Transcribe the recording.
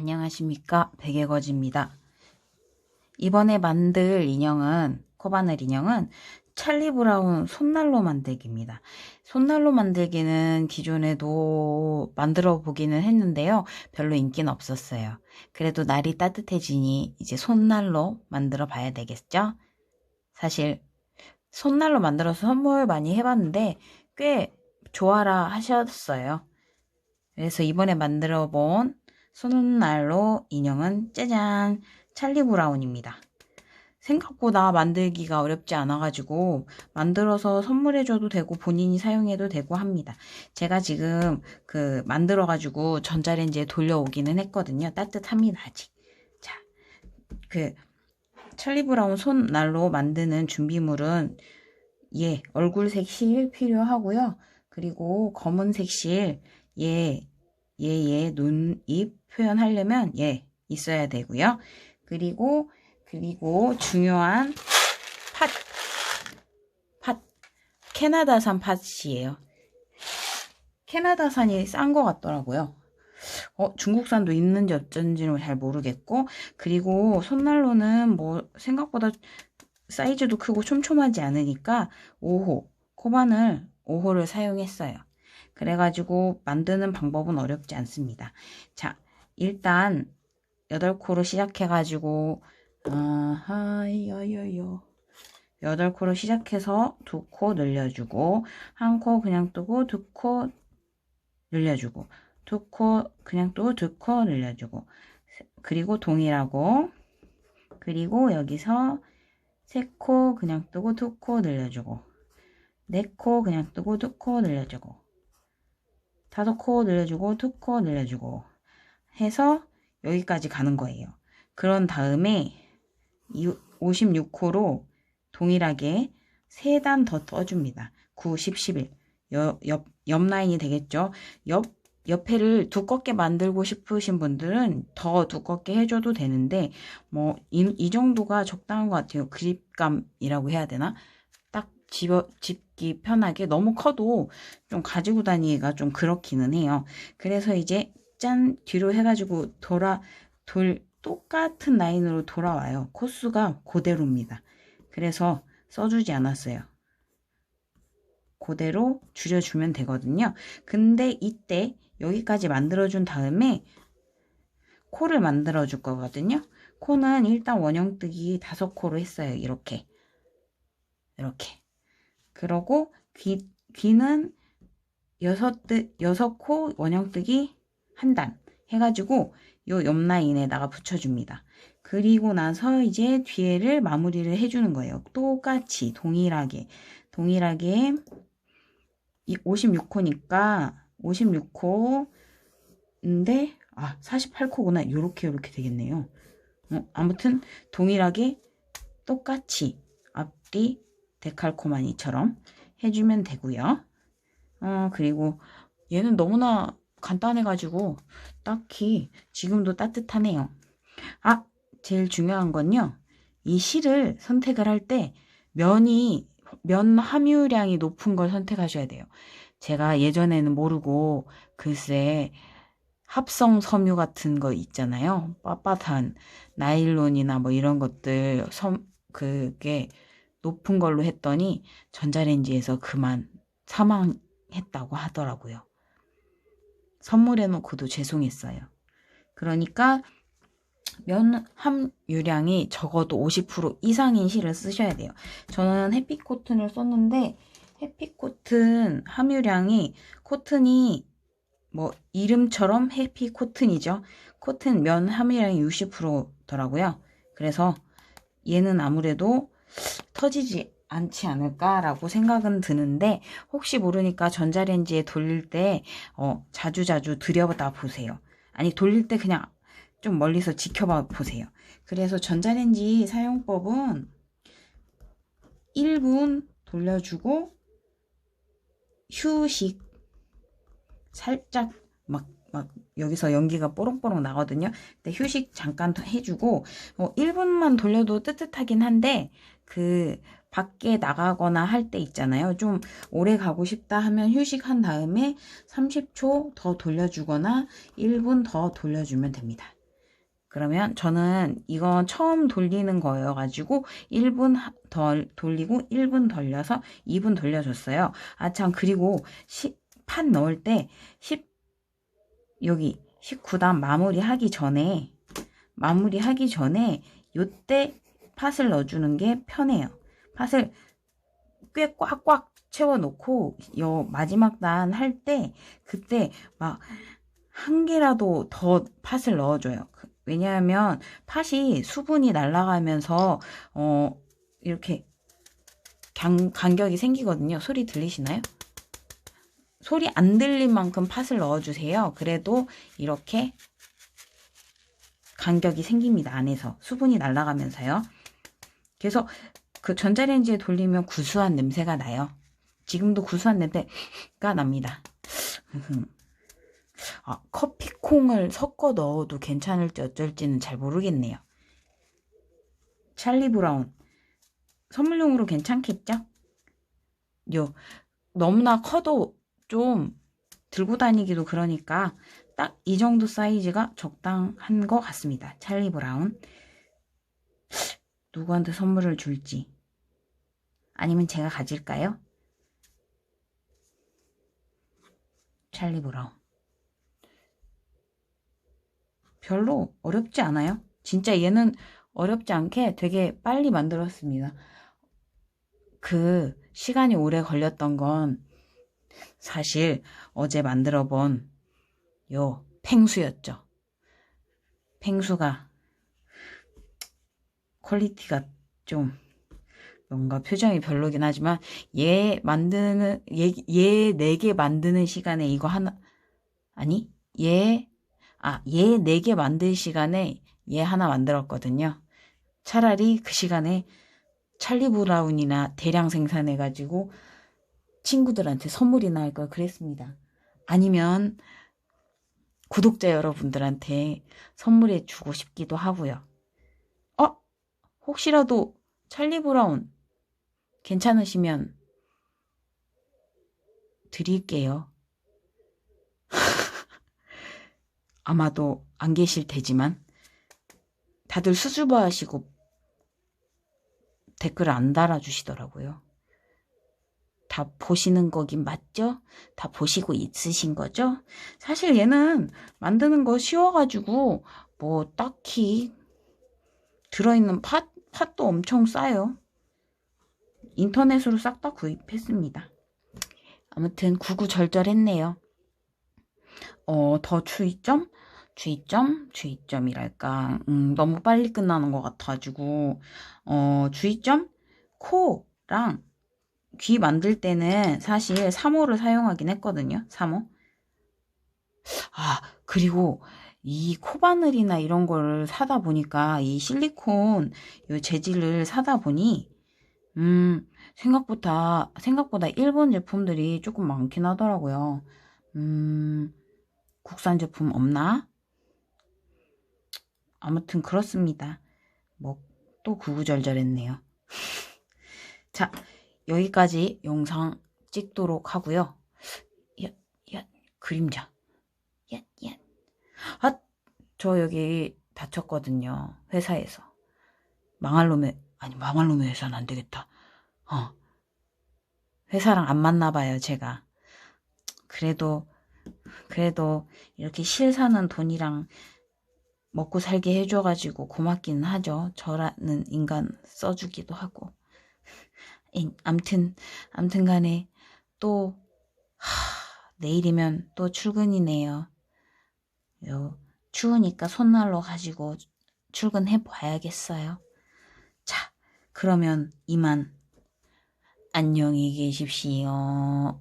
안녕하십니까 백예거지입니다. 이번에 만들 인형은 코바늘 인형은 찰리 브라운 손난로 만들기입니다. 손난로 만들기는 기존에도 만들어 보기는 했는데요. 별로 인기는 없었어요. 그래도 날이 따뜻해지니 이제 손난로 만들어 봐야 되겠죠? 사실 손난로 만들어서 선물 많이 해봤는데 꽤 좋아라 하셨어요. 그래서 이번에 만들어 본 손난로 인형은 짜잔 찰리 브라운입니다. 생각보다 만들기가 어렵지 않아가지고 만들어서 선물해줘도 되고 본인이 사용해도 되고 합니다. 제가 지금 그 만들어가지고 전자레인지에 돌려오기는 했거든요. 따뜻합니다 아직. 자, 그 찰리 브라운 손난로 만드는 준비물은 예 얼굴색 실 필요하고요. 그리고 검은색 실 예, 예, 예, 눈, 입 표현하려면 예, 있어야 되고요. 그리고 그리고 중요한 팥, 팥, 캐나다산 팥이에요. 캐나다산이 싼 것 같더라고요. 어, 중국산도 있는지 어쩐지는 잘 모르겠고, 그리고 손난로는 뭐 생각보다 사이즈도 크고 촘촘하지 않으니까 5호, 코바늘 5호를 사용했어요. 그래가지고 만드는 방법은 어렵지 않습니다. 자, 일단 8코로 시작해가지고 아하이여여여 8코로 시작해서 2코 늘려주고 한코 그냥 뜨고 2코 늘려주고 2코 그냥 뜨고 2코 늘려주고 그리고 동일하고 그리고 여기서 3코 그냥 뜨고 2코 늘려주고 4코 그냥 뜨고 2코 늘려주고 다섯 코 늘려주고 두 코 늘려주고 해서 여기까지 가는 거예요. 그런 다음에 56코로 동일하게 3단 더 떠줍니다. 9, 10, 11 옆, 옆, 옆 라인이 되겠죠. 옆 옆에를 두껍게 만들고 싶으신 분들은 더 두껍게 해줘도 되는데 뭐이 정도가 적당한 것 같아요. 그립감이라고 해야 되나? 딱 집어, 집기 편하게 너무 커도 좀 가지고 다니기가 좀 그렇기는 해요. 그래서 이제 짠 뒤로 해가지고 돌아 돌 똑같은 라인으로 돌아와요. 코스가 그대로입니다. 그래서 써주지 않았어요. 그대로 줄여주면 되거든요. 근데 이때 여기까지 만들어준 다음에 코를 만들어 줄 거거든요. 코는 일단 원형뜨기 다섯 코로 했어요. 이렇게. 이렇게. 그러고 귀, 귀는 여섯 뜨, 여섯 코 원형뜨기 한 단 해가지고 요 옆라인에다가 붙여줍니다. 그리고 나서 이제 뒤에를 마무리를 해주는 거예요. 똑같이 동일하게 동일하게 이 56코니까 56코인데 아 48코구나 요렇게 요렇게 되겠네요. 어, 아무튼 동일하게 똑같이 앞뒤 데칼코마니처럼 해주면 되고요. 어, 그리고 얘는 너무나 간단해가지고 딱히 지금도 따뜻하네요. 아, 제일 중요한 건요. 이 실을 선택을 할 때 면이 면 함유량이 높은 걸 선택하셔야 돼요. 제가 예전에는 모르고 글쎄 합성 섬유 같은 거 있잖아요. 빳빳한 나일론이나 뭐 이런 것들 섬 그게 높은 걸로 했더니 전자레인지에서 그만 사망했다고 하더라고요. 선물해놓고도 죄송했어요. 그러니까 면 함유량이 적어도 50% 이상인 실을 쓰셔야 돼요. 저는 해피 코튼을 썼는데 해피 코튼 함유량이 코튼이 뭐 이름처럼 해피 코튼이죠. 코튼 면 함유량이 60%더라고요. 그래서 얘는 아무래도 터지지 않지 않을까라고 생각은 드는데 혹시 모르니까 전자레인지에 돌릴 때 어, 자주자주 들여다 보세요. 아니 돌릴 때 그냥 좀 멀리서 지켜봐 보세요. 그래서 전자레인지 사용법은 1분 돌려주고 휴식 살짝 막, 막 여기서 연기가 뽀롱뽀롱 나거든요. 근데 휴식 잠깐 더 해주고 어, 1분만 돌려도 뜨뜻하긴 한데 그 밖에 나가거나 할 때 있잖아요. 좀 오래 가고 싶다 하면 휴식한 다음에 30초 더 돌려주거나 1분 더 돌려주면 됩니다. 그러면 저는 이건 처음 돌리는 거여가지고 1분 하- 덜 돌리고 1분 돌려서 2분 돌려줬어요. 아 참 그리고 시, 판 넣을 때 10, 여기 19단 마무리하기 전에 마무리하기 전에 요때 팥을 넣어주는 게 편해요. 팥을 꽤 꽉꽉 채워놓고 요 마지막 단 할 때 그때 막 한 개라도 더 팥을 넣어줘요. 그- 왜냐하면 팥이 수분이 날아가면서 어 이렇게 간, 간격이 생기거든요. 소리 들리시나요? 소리 안 들릴 만큼 팥을 넣어주세요. 그래도 이렇게 간격이 생깁니다. 안에서 수분이 날아가면서요. 그래서 그 전자레인지에 돌리면 구수한 냄새가 나요. 지금도 구수한 냄새가 납니다. 아, 커피콩을 섞어 넣어도 괜찮을지 어쩔지는 잘 모르겠네요. 찰리 브라운 선물용으로 괜찮겠죠? 요 너무나 커도 좀 들고 다니기도 그러니까 딱 이 정도 사이즈가 적당한 것 같습니다. 찰리 브라운 누구한테 선물을 줄지 아니면 제가 가질까요? 찰리 브라운 별로 어렵지 않아요. 진짜 얘는 어렵지 않게 되게 빨리 만들었습니다. 그 시간이 오래 걸렸던 건 사실 어제 만들어 본 요 팽수였죠. 팽수가 퀄리티가 좀 뭔가 표정이 별로긴 하지만 얘 만드는 얘얘 네 개 만드는 시간에 이거 하나 아니 얘 아, 얘 네 개 만들 시간에 얘 하나 만들었거든요. 차라리 그 시간에 찰리 브라운이나 대량 생산해가지고 친구들한테 선물이나 할 걸 그랬습니다. 아니면 구독자 여러분들한테 선물해 주고 싶기도 하고요. 어? 혹시라도 찰리 브라운 괜찮으시면 드릴게요. 아마도 안 계실 테지만 다들 수줍어 하시고 댓글을 안 달아주시더라고요. 다 보시는 거긴 맞죠? 다 보시고 있으신 거죠? 사실 얘는 만드는 거 쉬워가지고 뭐 딱히 들어있는 팥, 팥도 엄청 싸요. 인터넷으로 싹 다 구입했습니다. 아무튼 구구절절했네요. 어, 더 주의점? 주의점? 주의점이랄까. 음, 너무 빨리 끝나는 것 같아가지고, 어, 주의점? 코랑 귀 만들 때는 사실 3호를 사용하긴 했거든요. 3호. 아, 그리고 이 코바늘이나 이런 거를 사다 보니까 이 실리콘 요 재질을 사다 보니 음, 생각보다 생각보다 일본 제품들이 조금 많긴 하더라고요. 음, 국산 제품 없나? 아무튼 그렇습니다. 뭐 또 구구절절했네요. 자, 여기까지 영상 찍도록 하고요. 야, 야, 그림자. 야, 야. 아, 저 여기 다쳤거든요. 회사에서. 망할 놈의, 아니, 망할 놈의 회사는 안 되겠다. 어. 회사랑 안 맞나 봐요, 제가. 그래도, 그래도 이렇게 실 사는 돈이랑 먹고 살게 해줘가지고 고맙기는 하죠. 저라는 인간 써주기도 하고. 인- 암튼, 암튼 간에 또, 하, 내일이면 또 출근이네요. 요, 추우니까 손난로 가지고 출근해 봐야겠어요. 자, 그러면 이만 안녕히 계십시오.